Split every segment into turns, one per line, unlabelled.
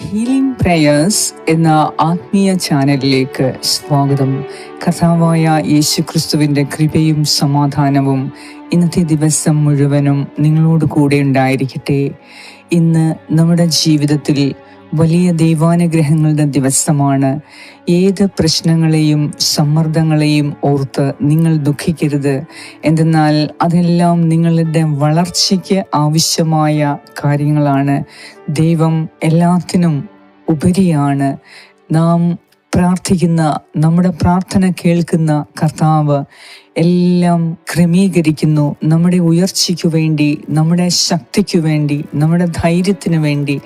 Healing prayers എന്ന ആത്മീയ ചാനലിലേക്ക് സ്വാഗതം. കഥാവായ യേശു ക്രിസ്തുവിന്റെ കൃപയും സമാധാനവും ഇന്നത്തെ ദിവസം മുഴുവനും നിങ്ങളോട് കൂടെ ഉണ്ടായിരിക്കട്ടെ. ഇന്ന് നമ്മുടെ ജീവിതത്തിൽ വലിയ ദൈവാനുഗ്രഹങ്ങളുടെ ദിവസമാണ്. ഏത് പ്രശ്നങ്ങളെയും സമ്മർദ്ദങ്ങളെയും ഓർത്ത് നിങ്ങൾ ദുഃഖിക്കരുത്. എന്തെന്നാൽ അതെല്ലാം നിങ്ങളുടെ വളർച്ചയ്ക്ക് ആവശ്യമായ കാര്യങ്ങളാണ്. ദൈവം എല്ലാത്തിനും ഉപരിയാണ്. നാം പ്രാർത്ഥിക്കുന്ന നമ്മുടെ പ്രാർത്ഥന കേൾക്കുന്ന കർത്താവ് എല്ലാം ക്രമീകരിക്കുന്നു. നമ്മുടെ ഉയർച്ചയ്ക്കു വേണ്ടി നമ്മുടെ ശക്തിക്കു വേണ്ടി നമ്മുടെ ധൈര്യത്തിനു വേണ്ടി.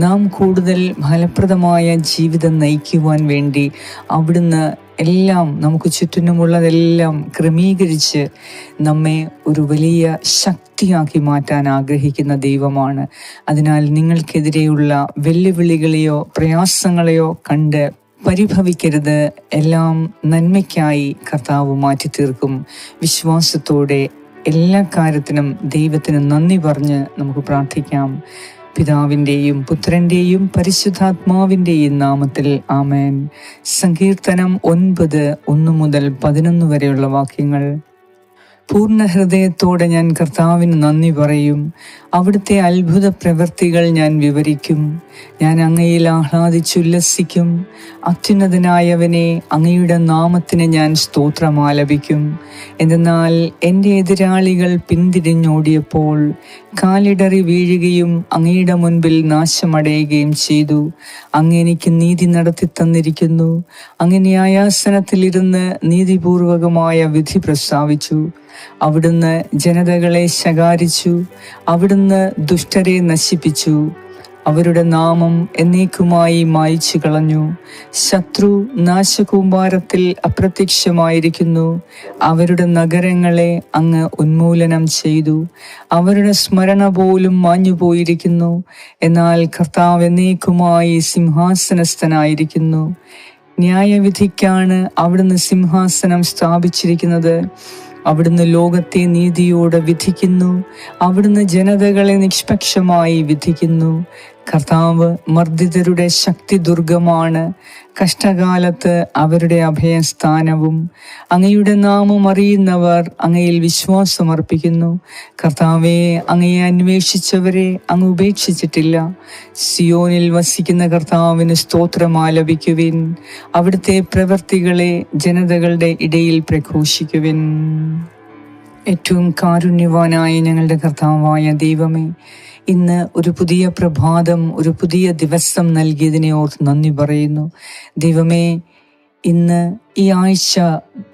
നാം കൂടുതൽ ഫലപ്രദമായ ജീവിതം നയിക്കുവാൻ വേണ്ടി അവിടുന്ന് എല്ലാം നമുക്ക് ചുറ്റിനുമുള്ളതെല്ലാം ക്രമീകരിച്ച് നമ്മെ ഒരു വലിയ ശക്തിയാക്കി മാറ്റാൻ ആഗ്രഹിക്കുന്ന ദൈവമാണ്. അതിനാൽ നിങ്ങൾക്കെതിരെയുള്ള വെല്ലുവിളികളെയോ പ്രയാസങ്ങളെയോ കണ്ട് പരിഭവിക്കരുത്. എല്ലാം നന്മയ്ക്കായി കർത്താവ് മാറ്റി തീർക്കും വിശ്വാസത്തോടെ എല്ലാ കാര്യത്തിനും ദൈവത്തിന് നന്ദി പറഞ്ഞ് നമുക്ക് പ്രാർത്ഥിക്കാം. പിതാവിന്റെയും പുത്രന്റെയും പരിശുദ്ധാത്മാവിന്റെയും നാമത്തിൽ ആമേൻ. സങ്കീർത്തനം ഒൻപത് ഒന്ന് മുതൽ പതിനൊന്ന് വരെയുള്ള വാക്യങ്ങൾ. പൂർണ ഹൃദയത്തോടെ ഞാൻ കർത്താവിന് നന്ദി പറയും. അവിടുത്തെ അത്ഭുത പ്രവൃത്തികൾ ഞാൻ വിവരിക്കും. ഞാൻ അങ്ങയിൽ ആഹ്ലാദിച്ചുല്ലസിക്കും അത്യുന്നതനായവനെ അങ്ങയുടെ നാമത്തിന് ഞാൻ സ്തോത്രമാലപിക്കും. എന്തെന്നാൽ എന്റെ എതിരാളികൾ പിന്തിരിഞ്ഞോടിയപ്പോൾ കാലിടറി വീഴുകയും അങ്ങയുടെ മുൻപിൽ നാശമടയുകയും ചെയ്തു. അങ്ങ് എനിക്ക് നീതി നടത്തി തന്നിരിക്കുന്നു. അങ്ങനെ ആയാസനത്തിലിരുന്ന് നീതിപൂർവകമായ വിധി പ്രസ്താവിച്ചു. അവിടുന്ന് ജനതകളെ ശകാരിച്ചു അവിടുന്ന് ദുഷ്ടരെ നശിപ്പിച്ചു. അവരുടെ നാമം എന്നേക്കുമായി മായിച്ചു കളഞ്ഞു. ശത്രു നാശകൂമ്പാരത്തിൽ അപ്രത്യക്ഷമായിരിക്കുന്നു. അവരുടെ നഗരങ്ങളെ അങ്ങ് ഉന്മൂലനം ചെയ്തു. അവരുടെ സ്മരണ പോലും മാഞ്ഞുപോയിരിക്കുന്നു. എന്നാൽ കർത്താവ് എന്നേക്കുമായി സിംഹാസനസ്ഥനായിരിക്കുന്നു. ന്യായവിധിക്കാണ് അവിടുന്ന് സിംഹാസനം സ്ഥാപിച്ചിരിക്കുന്നത്. അവിടുന്ന് ലോകത്തെ നീതിയോടെ വിധിക്കുന്നു. അവിടുന്ന് ജനതകളെ നിഷ്പക്ഷമായി വിധിക്കുന്നു. കർത്താവ് മർദ്ദിതരുടെ ശക്തി ദുർഗമാണ്. കഷ്ടകാലത്ത് അവരുടെ അഭയസ്ഥാനവും അങ്ങയുടെ നാമം അറിയുന്നവർ അങ്ങയിൽ വിശ്വാസമർപ്പിക്കുന്നു കർത്താവെ അങ്ങയെ അന്വേഷിച്ചവരെ അങ്ങ് ഉപേക്ഷിച്ചിട്ടില്ല. സിയോനിൽ വസിക്കുന്ന കർത്താവിന് സ്തോത്രം ആലപിക്കുവിൻ. അവിടുത്തെ പ്രവൃത്തികളെ ജനതകളുടെ ഇടയിൽ പ്രഘോഷിക്കുവിൻ. ഏറ്റവും കാരുണ്യവാനായ ഞങ്ങളുടെ കർത്താവായ ദൈവമേ ഇന്ന് ഒരു പുതിയ പ്രഭാതം ഒരു പുതിയ ദിവസം നൽകിയതിനെ ഓർത്ത് നന്ദി പറയുന്നു. ദൈവമേ ഇന്ന് ഈ ആഴ്ച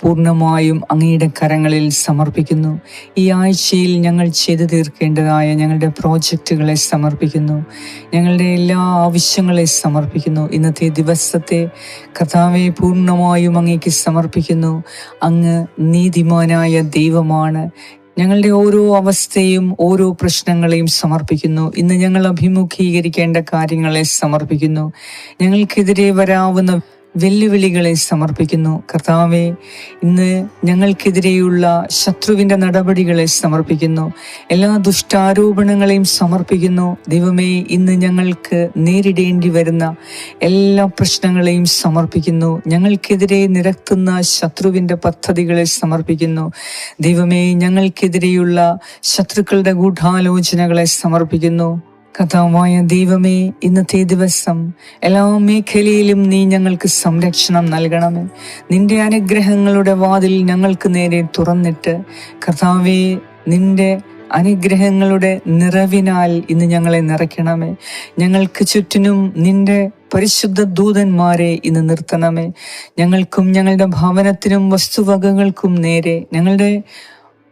പൂർണമായും അങ്ങയുടെ കരങ്ങളിൽ സമർപ്പിക്കുന്നു. ഈ ആഴ്ചയിൽ ഞങ്ങൾ ചെയ്തു തീർക്കേണ്ടതായ ഞങ്ങളുടെ പ്രോജക്റ്റുകളെ സമർപ്പിക്കുന്നു. ഞങ്ങളുടെ എല്ലാ ആവശ്യങ്ങളെ സമർപ്പിക്കുന്നു. ഇന്നത്തെ ദിവസത്തെ കർത്താവെ പൂർണമായും അങ്ങേക്ക് സമർപ്പിക്കുന്നു. അങ്ങ് നീതിമാനായ ദൈവമാണ്. ഞങ്ങളുടെ ഓരോ അവസ്ഥയും ഓരോ പ്രശ്നങ്ങളെയും സമർപ്പിക്കുന്നു. ഇന്ന് ഞങ്ങൾ അഭിമുഖീകരിക്കേണ്ട കാര്യങ്ങളെ സമർപ്പിക്കുന്നു. ഞങ്ങൾക്കെതിരെ വരാവുന്ന വെല്ലുവിളികളെ സമർപ്പിക്കുന്നു. കർത്താവെ ഇന്ന് ഞങ്ങൾക്കെതിരെയുള്ള ശത്രുവിന്റെ നടപടികളെ സമർപ്പിക്കുന്നു. എല്ലാ ദുഷ്ടാരോപണങ്ങളെയും സമർപ്പിക്കുന്നു. ദൈവമേ ഇന്ന് ഞങ്ങൾക്ക് നേരിടേണ്ടി വരുന്ന എല്ലാ പ്രശ്നങ്ങളെയും സമർപ്പിക്കുന്നു. ഞങ്ങൾക്കെതിരെ നിരത്തുന്ന ശത്രുവിന്റെ പദ്ധതികളെ സമർപ്പിക്കുന്നു. ദൈവമേ ഞങ്ങൾക്കെതിരെയുള്ള ശത്രുക്കളുടെ ഗൂഢാലോചനകളെ സമർപ്പിക്കുന്നു. കഥാവായ ദൈവമേ ഇന്നത്തെ ദിവസം എല്ലാ മേഖലയിലും നീ ഞങ്ങൾക്ക് സംരക്ഷണം നൽകണമേ. നിന്റെ അനുഗ്രഹങ്ങളുടെ വാതിൽ ഞങ്ങൾക്ക് നേരെ തുറന്നിട്ട് കർത്താവേ നിന്റെ അനുഗ്രഹങ്ങളുടെ നിറവിനാൽ ഇന്ന് ഞങ്ങളെ നിറയ്ക്കണമേ. ഞങ്ങൾക്ക് ചുറ്റിനും നിന്റെ പരിശുദ്ധ ദൂതന്മാരെ ഇന്ന് നിർത്തണമേ. ഞങ്ങൾക്കും ഞങ്ങളുടെ ഭവനത്തിനും വസ്തുവകകൾക്കും നേരെ ഞങ്ങളുടെ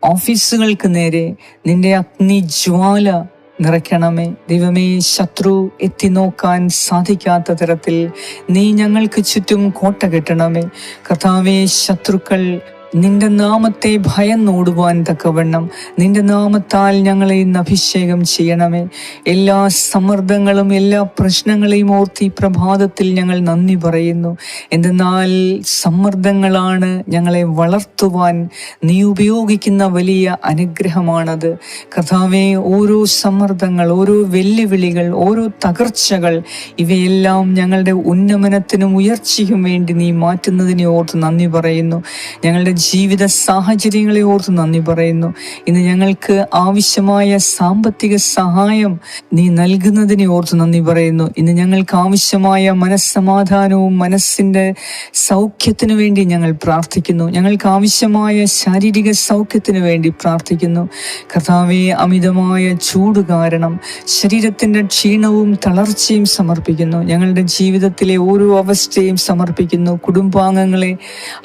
ഓഫീസുകൾക്ക് നേരെ നിന്റെ അഗ്നിജ്വാല നിറയ്ക്കണമേ. ദൈവമേ ശത്രു എത്തി നോക്കാൻ സാധിക്കാത്ത തരത്തിൽ നീ ഞങ്ങൾക്ക് ചുറ്റും കോട്ട കെട്ടണമേ. കഥാവേ ശത്രുക്കൾ നിന്റെ നാമത്തെ ഭയന്നോടുവാൻ തക്കവണ്ണം നിന്റെ നാമത്താൽ ഞങ്ങളെ ഇന്ന് അഭിഷേകം ചെയ്യണമേ. എല്ലാ സമ്മർദ്ദങ്ങളും എല്ലാ പ്രശ്നങ്ങളെയും ഓർത്തി പ്രഭാതത്തിൽ ഞങ്ങൾ നന്ദി പറയുന്നു. എന്തെന്നാൽ സമ്മർദ്ദങ്ങളാണ് ഞങ്ങളെ വളർത്തുവാൻ നീ ഉപയോഗിക്കുന്ന വലിയ അനുഗ്രഹമാണത്. കഥാവെ ഓരോ സമ്മർദ്ദങ്ങൾ ഓരോ വെല്ലുവിളികൾ ഓരോ തകർച്ചകൾ ഇവയെല്ലാം ഞങ്ങളുടെ ഉന്നമനത്തിനും ഉയർച്ചയ്ക്കും വേണ്ടി നീ മാറ്റുന്നതിനെ ഓർത്ത് നന്ദി പറയുന്നു. ഞങ്ങളുടെ ജീവിത സാഹചര്യങ്ങളെ ഓർത്ത് നന്ദി പറയുന്നു. ഇന്ന് ഞങ്ങൾക്ക് ആവശ്യമായ സാമ്പത്തിക സഹായം നീ നൽകുന്നതിനെ ഓർത്ത് നന്ദി പറയുന്നു. ഇന്ന് ഞങ്ങൾക്ക് ആവശ്യമായ മനസ്സമാധാനവും മനസ്സിന്റെ സൗഖ്യത്തിനു വേണ്ടി ഞങ്ങൾ പ്രാർത്ഥിക്കുന്നു. ഞങ്ങൾക്ക് ആവശ്യമായ ശാരീരിക സൗഖ്യത്തിനു വേണ്ടി പ്രാർത്ഥിക്കുന്നു. കഥാവെ അമിതമായ ചൂട് കാരണം ശരീരത്തിന്റെ ക്ഷീണവും തളർച്ചയും സമർപ്പിക്കുന്നു. ഞങ്ങളുടെ ജീവിതത്തിലെ ഓരോ അവസ്ഥയും സമർപ്പിക്കുന്നു. കുടുംബാംഗങ്ങളെ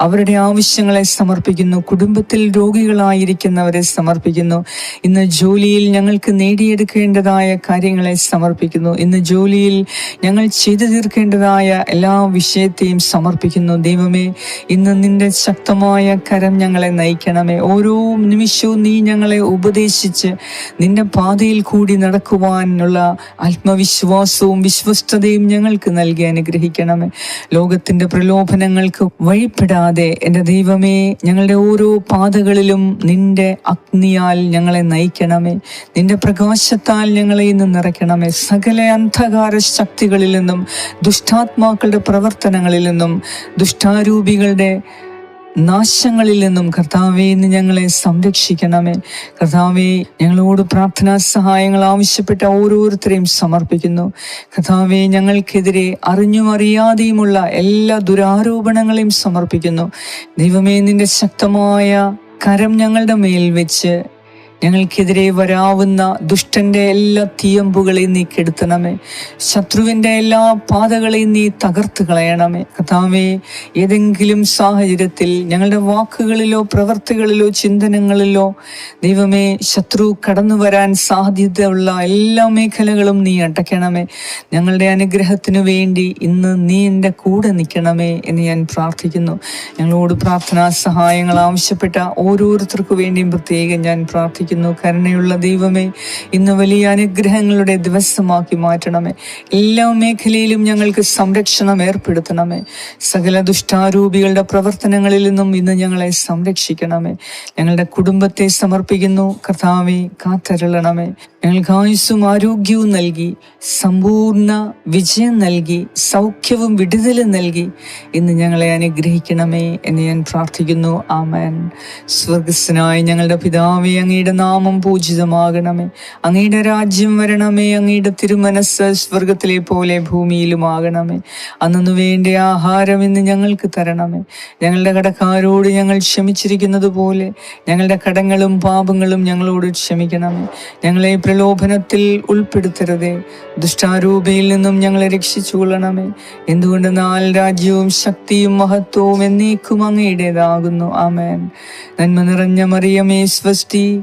അവരുടെ ആവശ്യങ്ങളെ കുടുംബത്തിൽ രോഗികളായിരിക്കുന്നവരെ സമർപ്പിക്കുന്നു. ഇന്ന് ജോലിയിൽ ഞങ്ങൾക്ക് നേടിയെടുക്കേണ്ടതായ കാര്യങ്ങളെ സമർപ്പിക്കുന്നു. ഇന്ന് ജോലിയിൽ ഞങ്ങൾ ചെയ്തു തീർക്കേണ്ടതായ എല്ലാ വിഷയത്തെയും സമർപ്പിക്കുന്നു. ദൈവമേ ഇന്ന് നിന്റെ ശക്തമായ കരം ഞങ്ങളെ നയിക്കണമേ. ഓരോ നിമിഷവും നീ ഞങ്ങളെ ഉപദേശിച്ച് നിന്റെ പാതയിൽ കൂടി നടക്കുവാനുള്ള ആത്മവിശ്വാസവും വിശ്വസ്തതയും ഞങ്ങൾക്ക് നൽകി അനുഗ്രഹിക്കണമേ. ലോകത്തിന്റെ പ്രലോഭനങ്ങൾക്ക് വഴിപ്പെടാതെ എന്റെ ദൈവമേ ഞങ്ങളുടെ ഓരോ പാതകളിലും നിന്റെ അഗ്നിയാൽ ഞങ്ങളെ നയിക്കണമേ. നിന്റെ പ്രകാശത്താൽ ഞങ്ങളെ ഇന്ന് നിറയ്ക്കണമേ. സകല അന്ധകാര ശക്തികളിൽ നിന്നും ദുഷ്ടാത്മാക്കളുടെ പ്രവർത്തനങ്ങളിൽ നിന്നും ദുഷ്ടാരൂപികളുടെ നാശങ്ങളിൽ നിന്നും കർത്താവെ ഇന്ന് ഞങ്ങളെ സംരക്ഷിക്കണമേ. കർത്താവെ ഞങ്ങളോട് പ്രാർത്ഥനാ സഹായങ്ങൾ ആവശ്യപ്പെട്ട ഓരോരുത്തരെയും സമർപ്പിക്കുന്നു. കർത്താവെ ഞങ്ങൾക്കെതിരെ അറിഞ്ഞും അറിയാതെയുമുള്ള എല്ലാ ദുരാരോപണങ്ങളെയും സമർപ്പിക്കുന്നു. ദൈവമേ നിന്റെ ശക്തമായ കരം ഞങ്ങളുടെ മേൽ വെച്ച് ഞങ്ങൾക്കെതിരെ വരാവുന്ന ദുഷ്ടന്റെ എല്ലാ തീയമ്പുകളെയും നീ കെടുത്തണമേ. ശത്രുവിന്റെ എല്ലാ പാതകളെയും നീ തകർത്ത് കളയണമേ. കഥാവേ ഏതെങ്കിലും സാഹചര്യത്തിൽ ഞങ്ങളുടെ വാക്കുകളിലോ പ്രവർത്തികളിലോ ചിന്തനങ്ങളിലോ ദൈവമേ ശത്രു കടന്നു വരാൻ സാധ്യതയുള്ള എല്ലാ മേഖലകളും നീ അടയ്ക്കണമേ. ഞങ്ങളുടെ അനുഗ്രഹത്തിനു വേണ്ടി ഇന്ന് നീ എന്റെ കൂടെ നിൽക്കണമേ എന്ന് ഞാൻ പ്രാർത്ഥിക്കുന്നു. ഞങ്ങളോട് പ്രാർത്ഥനാ സഹായങ്ങൾ ആവശ്യപ്പെട്ട ഓരോരുത്തർക്കു വേണ്ടിയും പ്രത്യേകം ഞാൻ പ്രാർത്ഥിക്കുന്നു. കരുണയുള്ള ദൈവമേ ഇന്ന് വലിയ അനുഗ്രഹങ്ങളുടെ ദിവസമാക്കി മാറ്റണമേ. എല്ലാ മേഖലയിലും ഞങ്ങൾക്ക് സംരക്ഷണം ഏർപ്പെടുത്തണമേ. സകല ദുഷ്ടാരൂപികളുടെ പ്രവർത്തനങ്ങളിൽ നിന്നും ഇന്ന് ഞങ്ങളെ സംരക്ഷിക്കണമേ. ഞങ്ങളുടെ കുടുംബത്തെ സമർപ്പിക്കുന്നു. കർത്താവെ കാത്തരളണമേ. ഞങ്ങൾക്ക് ആയുസ്സും ആരോഗ്യവും നൽകി സമ്പൂർണ വിജയം നൽകി സൗഖ്യവും വിടുതലും നൽകി ഇന്ന് ഞങ്ങളെ അനുഗ്രഹിക്കണമേ എന്ന് ഞാൻ പ്രാർത്ഥിക്കുന്നു. ആമേൻ. സ്വർഗസ്സനായ ഞങ്ങളുടെ പിതാവെ അങ്ങയുടെ നാമം പൂജിതമാകണമേ. അങ്ങയുടെ രാജ്യം വരണമേ അങ്ങയുടെ തിരുമനസ് സ്വർഗത്തിലെ പോലെ ഭൂമിയിലുമാകണമേ. അന്നു വേണ്ട ആഹാരം ഇന്ന് ഞങ്ങൾക്ക് തരണമേ. ഞങ്ങളുടെ കടക്കാരോട് ഞങ്ങൾ ക്ഷമിച്ചിരിക്കുന്നത് പോലെ ഞങ്ങളുടെ കടങ്ങളും പാപങ്ങളും ഞങ്ങളോട് ക്ഷമിക്കണമേ. ഞങ്ങളെ പ്രലോഭനത്തിൽ ഉൾപ്പെടുത്തരുതേ. ദുഷ്ടാരൂപയിൽ നിന്നും ഞങ്ങളെ രക്ഷിച്ചുകൊള്ളണമേ. നാല് രാജ്യവും ശക്തിയും മഹത്വവും എന്നേക്കും അങ്ങയുടേതാകുന്നു. ആമേൻ. നന്മ നിറഞ്ഞ മറിയമേ സ്വസ്തി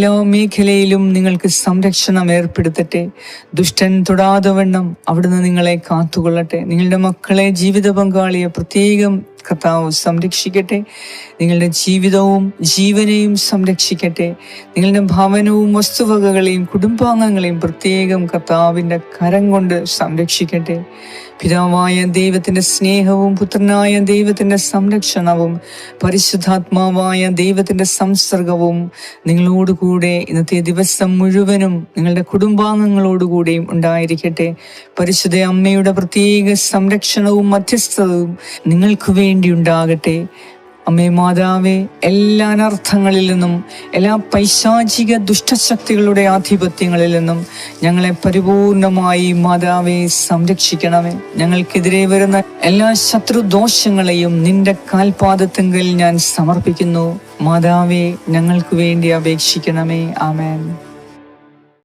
എല്ലാ മേഖലയിലും നിങ്ങൾക്ക് സംരക്ഷണം ഏർപ്പെടുത്തട്ടെ. ദുഷ്ടൻ തൊടാതെ വണ്ണം അവിടുന്ന് നിങ്ങളെ കാത്തുകൊള്ളട്ടെ. നിങ്ങളുടെ മക്കളെ ജീവിത പങ്കാളിയെ പ്രത്യേകം കർത്താവ് സംരക്ഷിക്കട്ടെ. നിങ്ങളുടെ ജീവിതവും ജീവനെയും സംരക്ഷിക്കട്ടെ. നിങ്ങളുടെ ഭവനവും വസ്തുവകകളെയും കുടുംബാംഗങ്ങളെയും പ്രത്യേകം കർത്താവിന്റെ കരം കൊണ്ട് സംരക്ഷിക്കട്ടെ. പിതാവായ ദൈവത്തിന്റെ സ്നേഹവും പുത്രനായ ദൈവത്തിന്റെ സംരക്ഷണവും പരിശുദ്ധാത്മാവായ ദൈവത്തിന്റെ സംസർഗവും നിങ്ങളോടുകൂടെ ഇന്നത്തെ ദിവസം മുഴുവനും നിങ്ങളുടെ കുടുംബാംഗങ്ങളോടുകൂടെയും ഉണ്ടായിരിക്കട്ടെ. പരിശുദ്ധ അമ്മയുടെ പ്രത്യേക സംരക്ഷണവും മധ്യസ്ഥതവും നിങ്ങൾക്ക് വേണ്ടി ഉണ്ടാകട്ടെ. അമ്മേ മാതാവേ എല്ലാ അനർത്ഥങ്ങളിൽ നിന്നും എല്ലാ പൈശാചിക ദുഷ്ടശക്തികളുടെ ആധിപത്യങ്ങളിൽ നിന്നും ഞങ്ങളെ പരിപൂർണമായി മാതാവെ സംരക്ഷിക്കണമേ. ഞങ്ങൾക്കെതിരെ വരുന്ന എല്ലാ ശത്രുദോഷങ്ങളെയും നിന്റെ കാൽപാദത്തെങ്കിൽ ഞാൻ സമർപ്പിക്കുന്നു. മാതാവേ ഞങ്ങൾക്ക് വേണ്ടി അപേക്ഷിക്കണമേ. ആമേൻ.